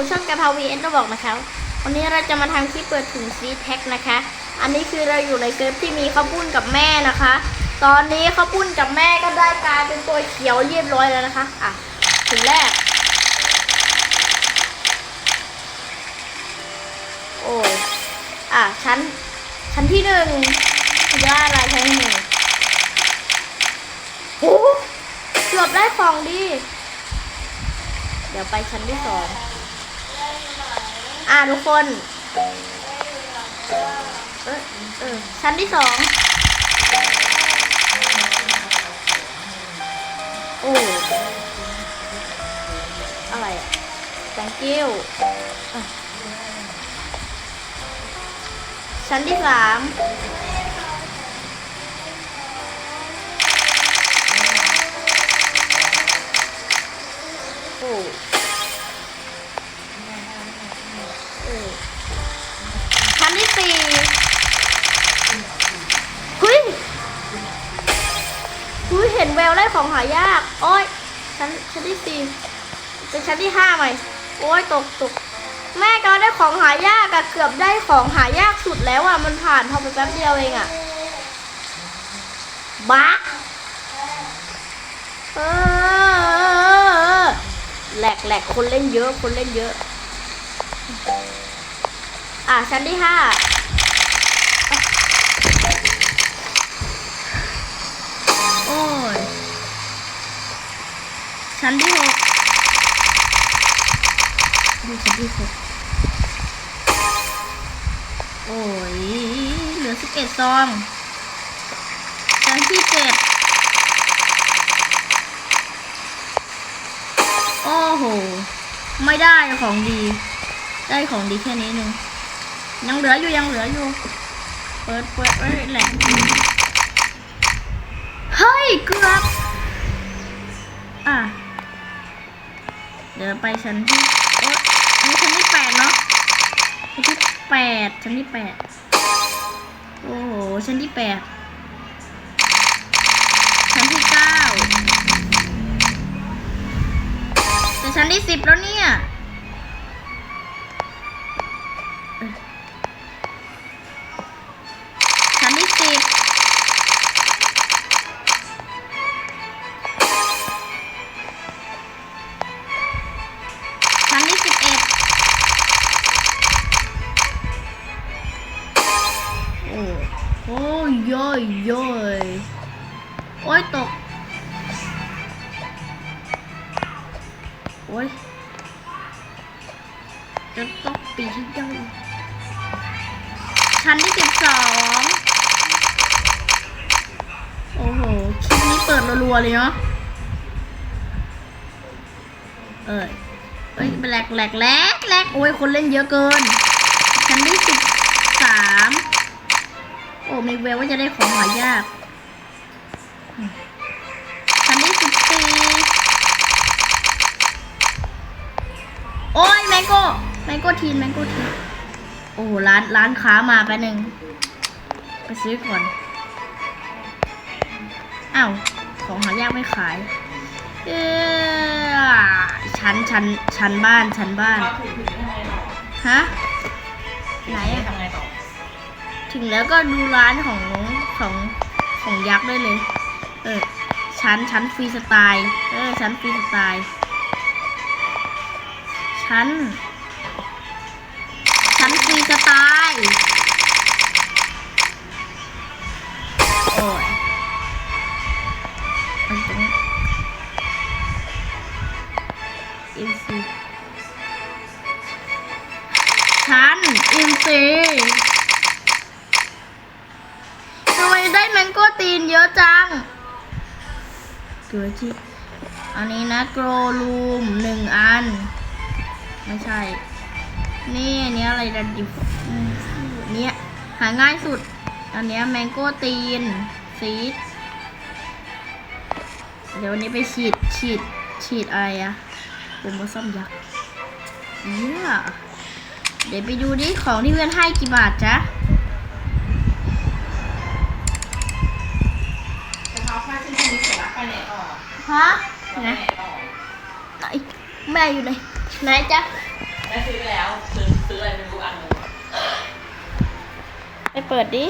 สู่ช่องกะเพราวีเอ็นบอกนะคะวันนี้เราจะมาทำคลิปเปิดถุงซีแท็กนะคะ อันนี้คือเราอยู่ในเซิร์ฟที่มีข้าวปุ้นกับแม่นะคะ ตอนนี้ข้าวปุ้นกับแม่ก็ได้กลายเป็นตัวเขียวเรียบร้อยแล้วนะคะ อะถุงแรก โอ้ยอะชั้น ชั้นที่หนึ่งยอดอะไรชั้นหนึ่งโอ้เกือบได้ของดี เดี๋ยวไปชั้นที่สอง อ่าทุกคนเออเออชั้นที่สองโอ้อะไรอะ thank you อะชั้นที่สามโอ้ ของหายาก โอ้ยชั้นชั้นที่สี่เป็นชั้นที่ห้าไหมโอ้ยตกตกแม่ก็ได้ของหายากอะเกือบได้ของหายากสุดแล้วอะมันผ่านพอไปแป๊บเดียวเองอะบ้าเออแหลกแหลกคนเล่นเยอะ คนเล่นเยอะ อะชั้นที่ห้าโอ้ ชั้นที่หกดูชั้นที่หกโอ้ย เหลือสิบเอ็ดซอง ชั้นที่เจ็ดโอ้โห ไม่ได้ของดี ได้ของดีแค่นี้หนึง ยังเหลืออยู่ยังเหลืออยู่ เปิดเปิดเอ้ยแหละ เฮ้ยเกือบอะ ดี๋ยวไปชั้นที่โอ๊ยนี่ชั้นที่แปดเนาะชั้นที่แปดชั้นที่แปดโอ้โหชั้นที่แปดชั้นที่เก้าแต่ชั้นที่สิบแล้วเนี่ย ชั้นที่สิบสองโอ้โห คลิปนี้เปิดรัวๆเลยเนาะ เอ้ยเอ้ยแหลกแหลกแหลกแหลกโอ้ย คนเล่นเยอะเกิน ชั้นที่สิบสาม โอ้มีแววว่าจะได้ของหายาก ชั้นที่สิบสี่โอ้ยแมงโก้แมงโก้ทีนแมงโก้ทีน อ้โหร้านร้านค้ามาแป๊บนึงไปซื้อก่อนอ้าวของหายากไม่ขายเออชั้นชั้นชั้นบ้านชั้นบ้านฮะไหนอะทำไงต่อถึงแล้วก็ดูร้านของของของยักษ์ได้เลย เออชั้นชั้นฟรีสไตล์เออชั้นฟรีสไตล์ชั้น โอ้ยมันตรงอินซีชั้นอินซีทำไมได้แมงโก้ตีนเยอะจังเกิดที่อันนี้นะโกรลูมหนึ่งอัน ไม่ใช่ นี่อันนี้อะไรดันดิฟ นี้ยหาง่ายสุด อันเนี้ยแมงโก้ตีนซีดเดี๋ยววันนี้ไปฉีดฉีดฉีดอะไรอะโปรโมชั่นยักษ์เยี่ยเดี๋ยวไปดูดิของที่เพื่อนให้กี่บาทจ๊ะจะพาผ้าชิ้นนี้เสร็จแล้วไปไหนต่อฮะไปไหนต่อไหนแม่อยู่ไหนไหนจ๊ะแม่ซื้อไปแล้ว ซื้อซื้ออะไรไม่รู้อันนึง ไปเปิดดิ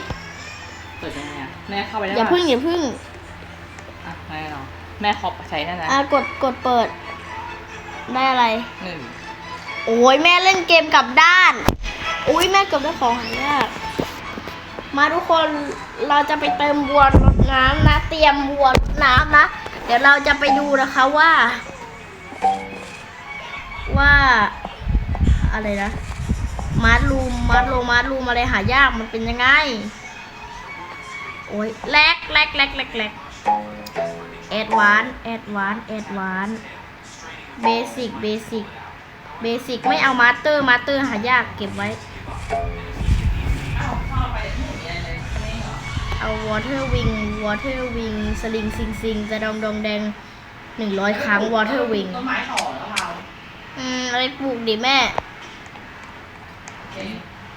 เปิดยังไงอะแม่เข้าไปได้อย่าปะพึ่งอย่าพึ่งอะแม่เนาะแม่ขอบใช้นั่นนะอะกดกดเปิด ได้อะไร หนึ่งโอ้ยแม่เล่นเกมกลับด้าน อุ้ยแม่เกือบได้ของหายากมาทุกคนเราจะไปเติมบัวรดน้ำนะ เตรียมบัวรดน้ำนะ เดี๋ยวเราจะไปดูนะคะว่า ว่า อะไรนะ มาร์ทรูมมาร์ทโลมาร์ทรูมอะไรหายากมันเป็นยังไง โอ้ยแลกแลกแลกแลกแลกแอดวานแอดวานแอดวานเบสิกเบสิกเบสิกไม่เอามาสเตอร์มาสเตอร์หายากเก็บไว้ เอาวอเ e อร์วิงวอเ e อร์วิงสลิงซิงซิงจะดองดองแดงหนึ่งร้อยครั้งวอเ e อร์วิงต้นไม้ต่อแล้วเราอืมอะไรปลูกดิแม่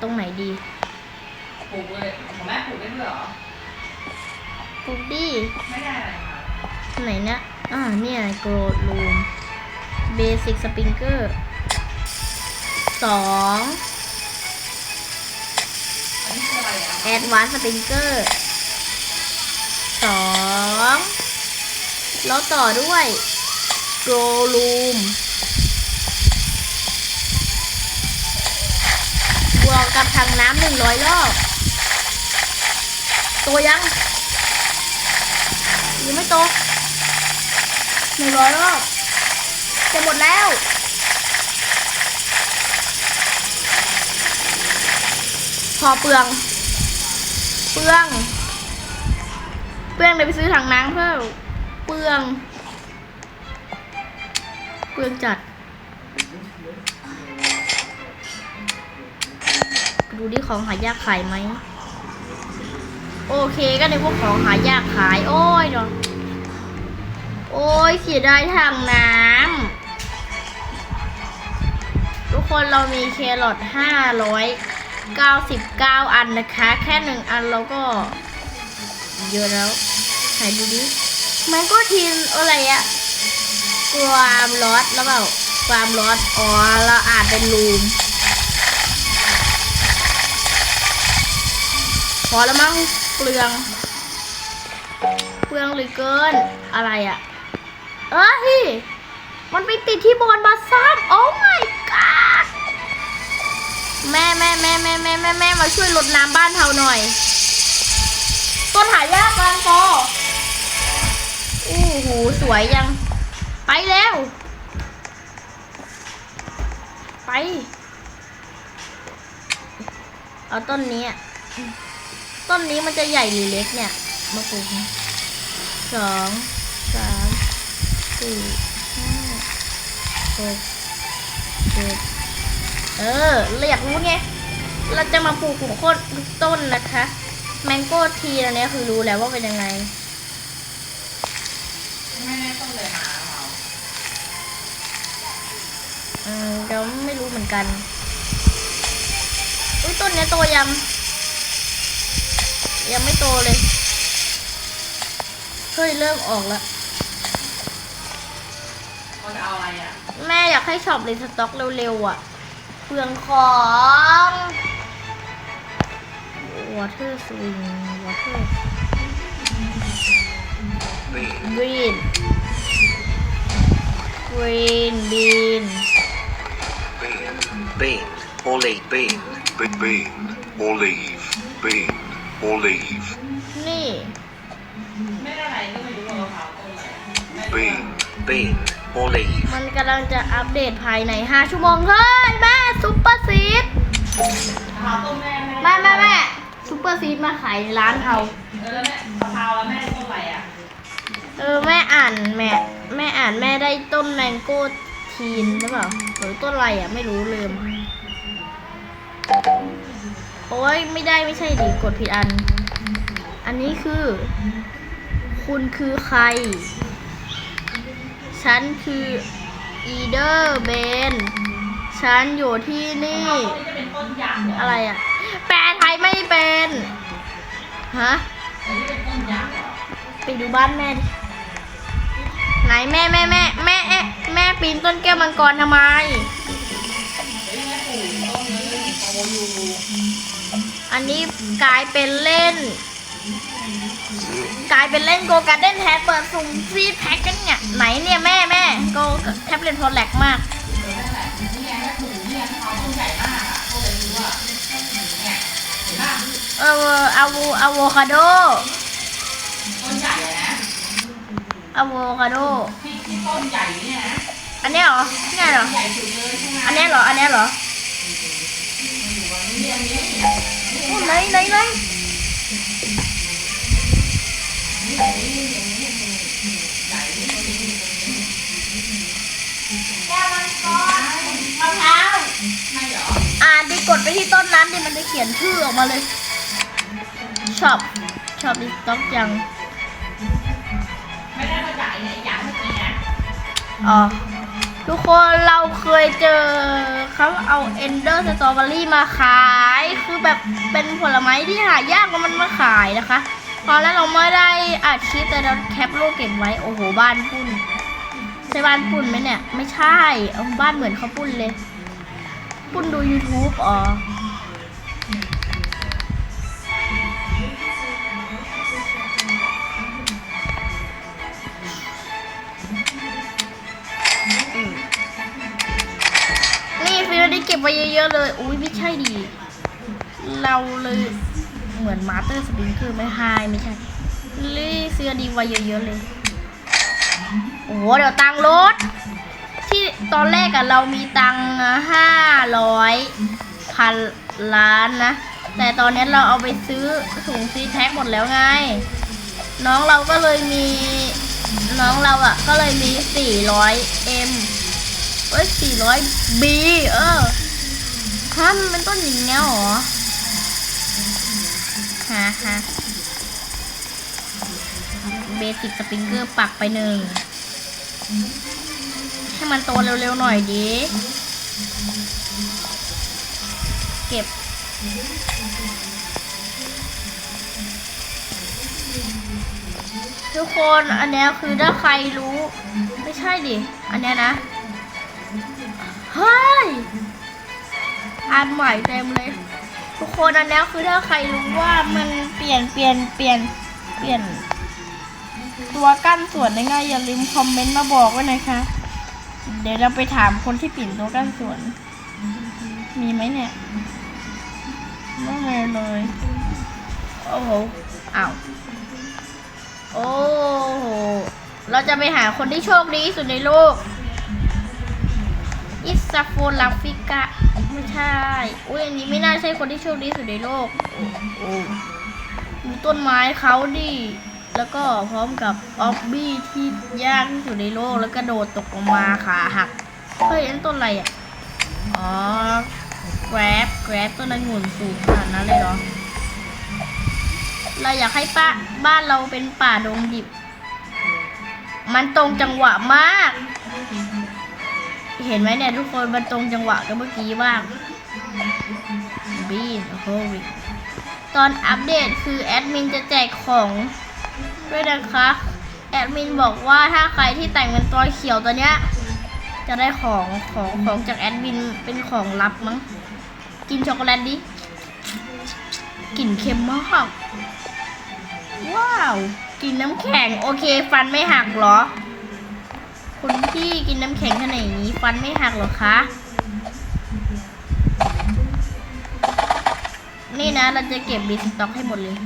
ตรงไหนดีปลูกเลยของแม่ปลูกได้ด้วยเหรอปลูกดิไม่ได้อะไรค่ะไหนนะอ่าเนี่ยโกรดรูมเบสิกสปริงเกอร์สองอันนี้คืออะไรอะแอดวานสปริงเกอร์สองแล้วต่อด้วยโกรรูม บวกกับถังน้ำหนึ่งร้อยรอบ ตัวยัง ยังไม่โตหนึ่งร้อยรอบ จะหมดแล้วพอเปลือง เปลือง เปลืองเลยไปซื้อถังน้ำเพิ่มเปลือง เปลืองจัด ดูดิของหายากขายไหม โอเคก็ในพวกของหายากขาย โอ้ยเนาะโอ้ยเสียดายถังน้ำทุกคนเรามีเครอทห้าร้อยเก้าสิบเก้าอันนะคะ แค่หนึ่งอันเราก็ เยอะแล้วไหนดูดิมันก็ทีนอะไรอะความร้อนแล้วเปล่าความร้อนอ๋อเราอานเป็นรูม อแล้วมั้งเปลือง เปลืองเหรือเกินอะไรอะเอ้ยมันไปติดที่บนบาซ้ำโอ้ my god แม่แม่แม่แม่แม่แม่แม่มาช่วยรดน้ำบ้านเทาหน่อย ต้นหายากกลางโตอู้หูสวยยัง ไปแล้ว ไป เอาต้นนี้อะ ต้นนี้มันจะใหญ่หรือเล็กเนี่ย มาปลูกสองสามสี่ห้าหกเจ็ดเออเราอยากรู้ไง เราจะมาปลูกทุกคนทุกต้นนะคะ แมงโก้ทีอันนี้คือรู้แล้วว่าเป็นยังไงไม่แน่ต้นเลยมาเราอืมเราไม่รู้เหมือนกัน อุ้ยต้นเนี้ยโตยัง ยังไม่โตเลย เฮ้ย เริ่มออกแล้วเราจะเอาอะไรอะ แม่อยากให้ช็อปรีสต็อกเร็วๆอะเปลืองของ water swing water green green bean bean, bean, olive, bean, Be- bean, olive, bean, olive, นี่ไม่ได้อะไรก็ไม่รู้ว่าเราเผาต้นอะไร แม่รู้ bean, ว่า bean, olive, มันกำลังจะอัปเดตภายใน 5 ชั่วโมง เฮ้ย แม่ซุปเปอร์ซีดเผาต้นแม่แม่แม่แม่ซุปเปอร์ซีดมาขายในร้านเขาเออแล้วแม่เผาแล้วแม่ต้นอะไรอะเออแม่อ่านแม่แม่อ่านแม่ได้ต้นแมงโก้ทีนหรือเปล่าหรือต้นอะไรอะ ไม่รู้ลืม โอ้ยไม่ได้ไม่ใช่ดิกดผิดอัน อันนี้คือ คุณคือใคร ฉันคืออีเดอร์เบนฉันอยู่ที่นี่ อะไรอะแปลไทยไม่เป็นฮะไปดูบ้านแม่ดิไหนแม่แม่แม่แม่แม่แม่ปีนต้นแก้วมังกรทำไม อันนี้กลายเป็นเล่น กลายเป็นเล่นโกการ์เด้นแท็เปิดสุ่มฟรีแพ็กกันเนี่ยไหนเนี่ยแม่แม่โกแท็บเล็ตโทรแลกมากนี่ไงแล้วถุงเนี่ยเขาต้นใหญ่มากอะก็เอออะโวอะโวคาโดอะโวคาโดอันนี้เหรอเนี่ยเหรอ อันนี้เหรอ อันนี้เหรอ ไหนไหนไหนมะพร้าไม่เหรออ่านดิกดไปที่ต้นนั้นดิมันจะเขียนชื่อออกมาเลย ชอบ ชอบดิสต็อกยังไม่ได้มาจ่ายเนี่ยอย่างเมื่อกี้นะอ๋อ ทุกคนเราเคยเจอเขาเอาเอนเดอร์สตรอเบอรี่มาขาย คือแบบเป็นผลไม้ที่หายากแล้วมันมาขายนะคะตอนแรกเราไม่ได้อัดคลิปแต่เราแคปรูปเก็บไว้ โอ้โหบ้านปุ่นใช่บ้านปุ่นไหมเนี่ย ไม่ใช่เอาบ้านเหมือนเขาปุ่นเลย ปุ่นดู YouTube อ๋อ ได้เก็บไว้เยอะๆเลย อุ้ยไม่ใช่ดี เราเลยเหมือนมาสเตอร์สปริงคือไม่ไฮไม่ใช่เลยเสื้อดีไว้เยอะๆเลย โอ้โหเดี๋ยวตังค์ลดที่ตอนแรกอะเรามีตังห้าร้อยพันล้านนะ แต่ตอนนี้เราเอาไปซื้อถุงซีแท็กหมดแล้วไง น้องเราก็เลยมี น้องเราอะก็เลยมีสี่ร้อยเอ็ม เอ้ยสี่ร้อยบีเออฮะมันเป็นต้นอย่างเงี้ยหรอฮะฮะเบสิกสปริงเกอร์ปักไปหนึ่ง ให้มันโตเร็วๆหน่อยดิ เก็บทุกคนอันนี้คือถ้าใครรู้ ไม่ใช่ดิ อันนี้นะ ฮ้ยอ่านใหม่เต็มเลย ทุกคนอันนี้คือถ้าใครรู้ว่ามันเปลี่ยนเปลี่ยนเปลี่ยนเปลี่ยน ตัวกั้นส่วนได้ง่ายอย่าลืมคอมเมนต์มาบอกไว้นะคะเดี๋ยวเราไปถามคนที่เปลี่ยนตัวกั้นส่วน มีไหมเนี่ยไม่มีเลยโอ้โหอ้าวโอ้โหเราจะไปหาคนที่โชคดีสุดในโลก อิสโฟลาฟิกะไม่ใช่ อุ้ยอันนี้ไม่น่าใช่คนที่โชคดีสุดในโลกโอ้ดูต้นไม้เขาดิ แล้วก็พร้อมกับออบบี้ที่ยากที่สุดในโลก แล้วก็โดดตกลงมาขาหัก เฮ้ยอันต้นอะไรอะ อ๋อ แกรบแกรบต้นนั้นหมุนสูงขนาดนั้นเลยเหรอ เราอยากให้ป้าบ้านเราเป็นป่าดงดิบ มันตรงจังหวะมาก เห็นไหมเนี่ยทุกคนมันตรงจังหวะกับเมื่อกี้บ้างบีนโฮวิตอนอัปเดตคือแอดมินจะแจกของด้วยนะคะแอดมินบอกว่าถ้าใครที่แต่งเป็นตัวเขียวตัวเนี้ย จะได้ของของของจากแอดมินเป็นของลับมั้ง กินช็อกโกแลตดิกลิ่นเค็มมากว้าว กินน้ำแข็ง โอเค ฟันไม่หักหรอ คุณพี่กินน้ำแข็งขนาดนี้ฟันไม่หักหรอคะ นี่นะเราจะเก็บบีสต็อกให้หมดเลย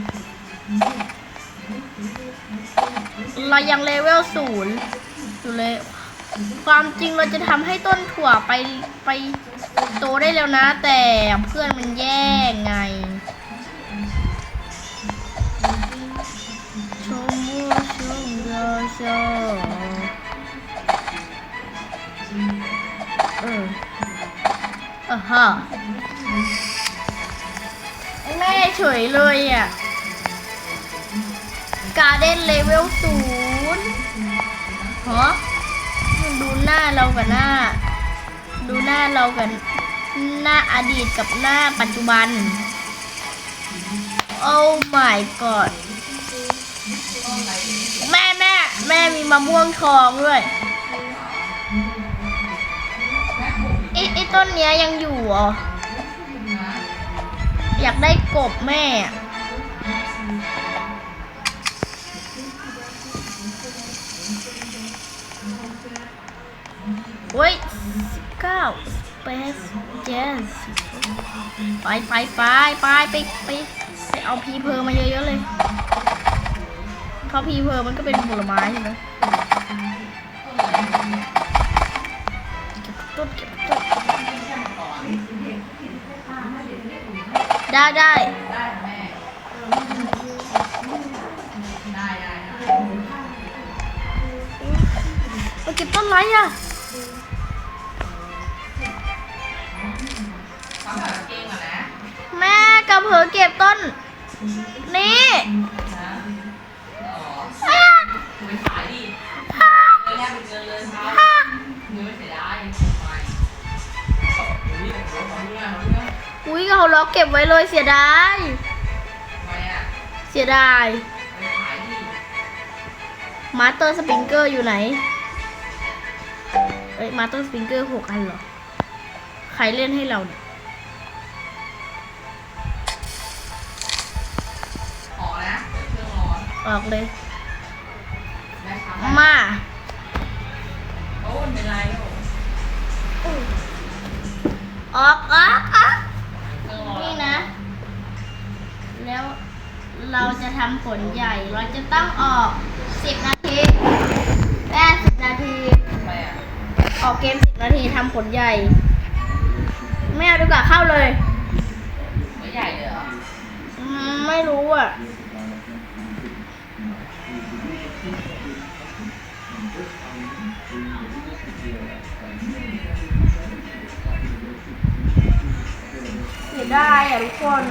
เรายังเลเวลศูนย์อยู่เลย ความจริงเราจะทำให้ต้นถั่วไปไปโตได้แล้วนะ แต่เพื่อนมันแย่งไงชมมูชมโยโชเออเออฮะแม่เฉยเลยอะ การเด้นเลเวลศูนย์ฮะดูหน้าเรากับหน้า ดูหน้าเรากับหน้าอดีตกับหน้าปัจจุบัน โอ้ my god แม่แม่แม่มีมะม่วงทองด้วย ต้นเนี้ยยังอยู่เหรออยากได้กบแม่ เว้ยสิบเก้าสเปซเจนไปไปไปไปไปไปไปเอาพีเพอร์มาเยอะๆเลยเพราะพีเพอร์มันก็เป็นผลไม้ใช่ไหม ได้ได้ได้แม่ได้ได้ได้ไปเก็บต้นไรอะฟังแบบเก่งอะนะ แม่กับเผลอเก็บต้นนี่ เขาล็อกเก็บไว้เลยเสียดายทำไมอะเสียดายไปขายดิมาสเตอร์สปริงเกอร์อยู่ไหน เอ้ยมาสเตอร์สปริงเกอร์หกอันเหรอ ใครเล่นให้เราเนี่ยออกนะเดี๋ยวเครื่องร้อนออกเลยแม่ทำมาโอ้ยเป็นไรโอ้ออกออกออกเครื่องร้อ นนี่นะ แล้วเราจะทำผลใหญ่ เราจะต้องออก 10 นาทีแค่10 นาทีทำไมอะออกเกม 10 นาทีทำผลใหญ่ ไม่เอาดีกว่าเข้าเลย ไม่ใหญ่เลยเหรออืมไม่รู้อะเสียดายอะทุกคน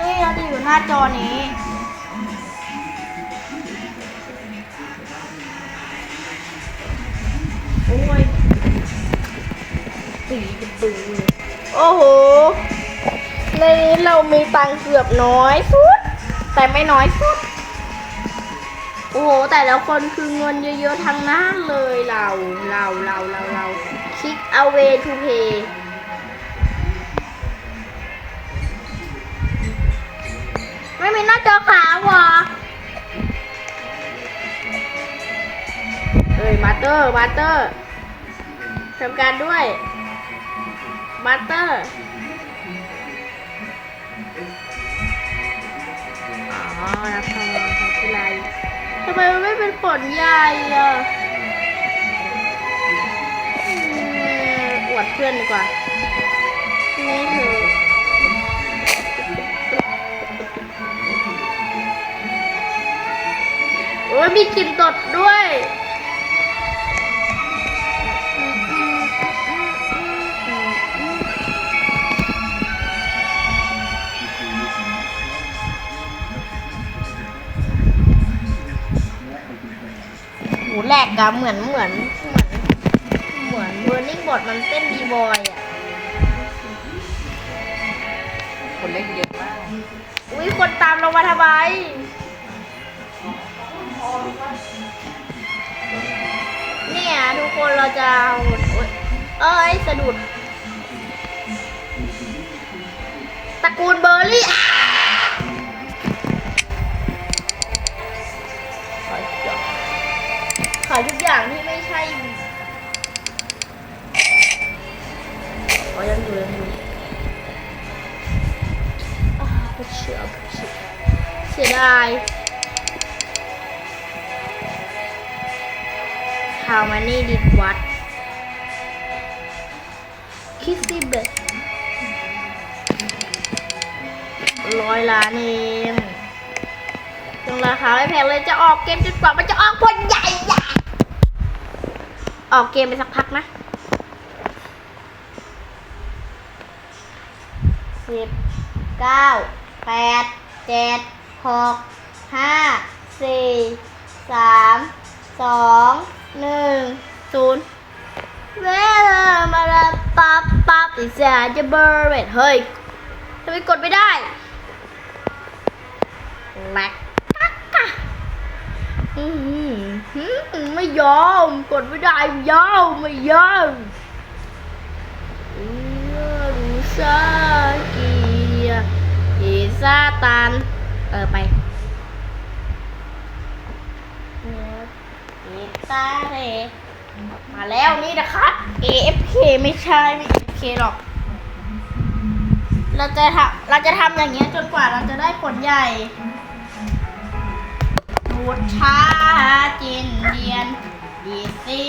นี่เราจะอยู่หน้าจอนี้โอ้ยตีประตูเลยโอ้โห ในนี้เรามีตังเกือบน้อยสุด แต่ไม่น้อยสุด โอ้โห แต่ละคนคือเงินเยอะๆทั้งนั้นเลยเราเราเราเราเราคลิก away to pay ไม่มีหน้าจอขาวหรอเอ้ยมาเตอร์มาเตอร์ทำการด้วยมาเตอร์อ๋อรับทองทำอะไรทำไมมันไม่เป็นผลใหญ่อะอวดเพื่อนดีกว่า นี่เธอโอ้ยมีกลิ่นตดด้วย หูแหลกอะเหมือนเหมือนเหมือนเหมือนเบอร์นิ่งบอดมันเต้นบีบอยอะคนเล่นเยอะมาก อุ้ยคนตามเรามาทำไมเนี่ยทุกคนเราจะเอาโอ๊ยเอ้ยสะดุดตระกูลเบอร์รี่ ขายทุกอย่างที่ไม่ใช่อ๋อยังอยู่ยังอยู่อ่าไม่เชื่อไม่เชื่อเสียดาย How many did what คิดสิเบ็ดร้อยล้านเองจังราคาไม่แพงเลยจะออกเกมจนกว่ามันจะออกผลใหญ่ ออกเกมไปสักพักนะสิบเก้าแปดเจ็ดหกห้าสี่สามสองหนึ่งศูนย์เวลามาละปั๊บปั๊บติดเสียจะเบอร์เวทเฮ้ยทำไมกดไม่ได้แลกกักกะอือหือ หืม ไม่ยอม กดไม่ได้ยอมไม่ยอมรูซากียอีซาตานเออไปเอตาเรมาแล้วนี่นะครับ AFK ไม่ใช่ไม่ AFK หรอก เราจะทำเราจะทำอย่างเงี้ยจนกว่าเราจะได้ผลใหญ่ บูชาจินเดียนดีซี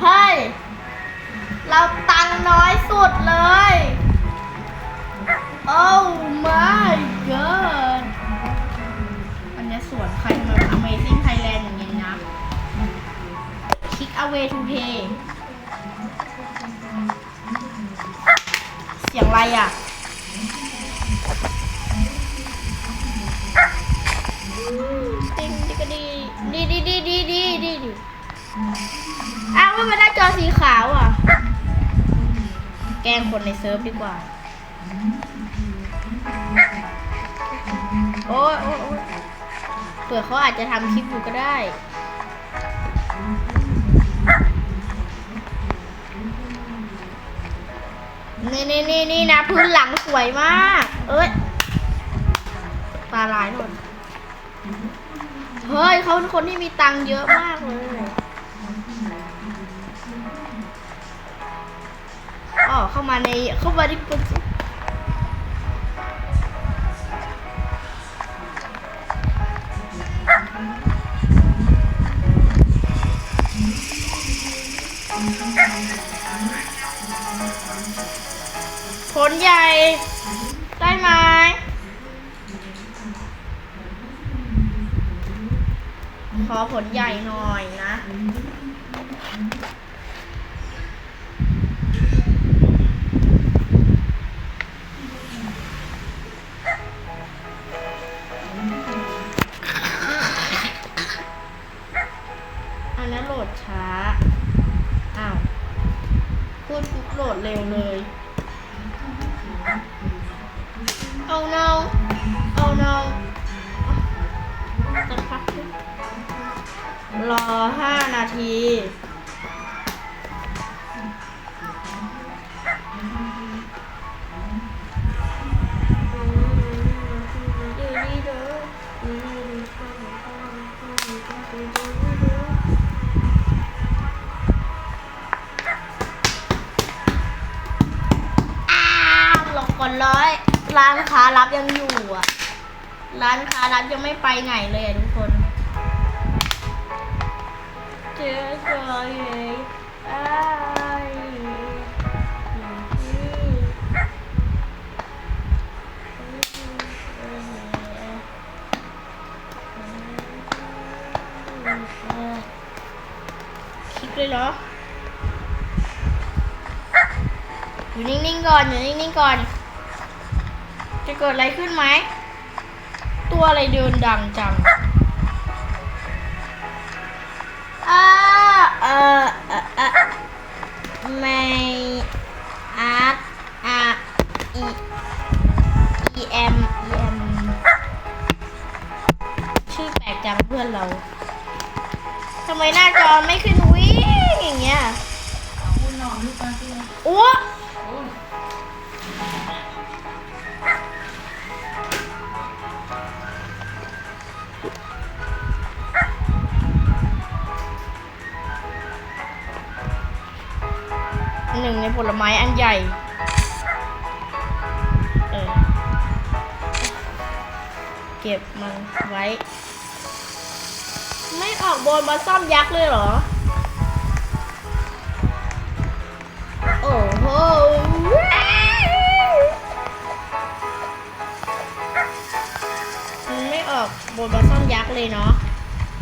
เฮ้ย เราตังค์น้อยสุดเลย โอ้ my god มันจะสวนใครมา Amazing Thailand อย่างเงี้ยนะ Kick away to pay เสียงอะไรอะ ดีดีดีดีดีดีอ้าวไม่เป็นหน้จอสีขาวอะ แกงคนในเซิร์ฟดีกว่า โอ้โอ้ยโอ้ยเผื่อเขาอาจจะทำคลิปอยู่ก็ได้ นี่นี่นี่นี่นะพื้นหลังสวยมาก เอ้ย ตาลายหมด เฮ้ยเขาเป็นคนที่มีตังค์เยอะมากเลยอ๋อเข้ามาในเข้ามาที่ปุ๊บผลใหญ่ ได้ไหม ข อผลใหญ่หน่อยนะ อันนั้นโหลดช้า อ้าว พูดปุ๊บโหลดเร็วเลย อห้านาที อ้าวหลอกก่อนร้อย ร้านค้ารับยังอยู่อะ ร้านค้ารับยังไม่ไปไหนเลยอะทุกคน เจอเจอเลยอ้คลิกเลยเหรอ อยู่นิ่งๆก่อน อยู่นิ่งๆก่อน จะเกิดอะไรขึ้นไหม ตัวอะไรเดินดังจัง เออเออเออไม่อาร์ตอาร์อีอีเอ็มอีเอ็มชื่อแปลกจังเพื่อนเราทำไมหน้าจอไม่ขึ้นวิ่งอย่างเงี้ย คุณนอนลูกมาสิโอ้โอ้ หนึ่งในผลไม้อันใหญ่เออเก็บมันไว้ ไม่ออกบอลมาซ่อมยักษ์เลยเหรอ โอ้โหมันไม่ออกบนมาซ่อมยักษ์เลยเนาะ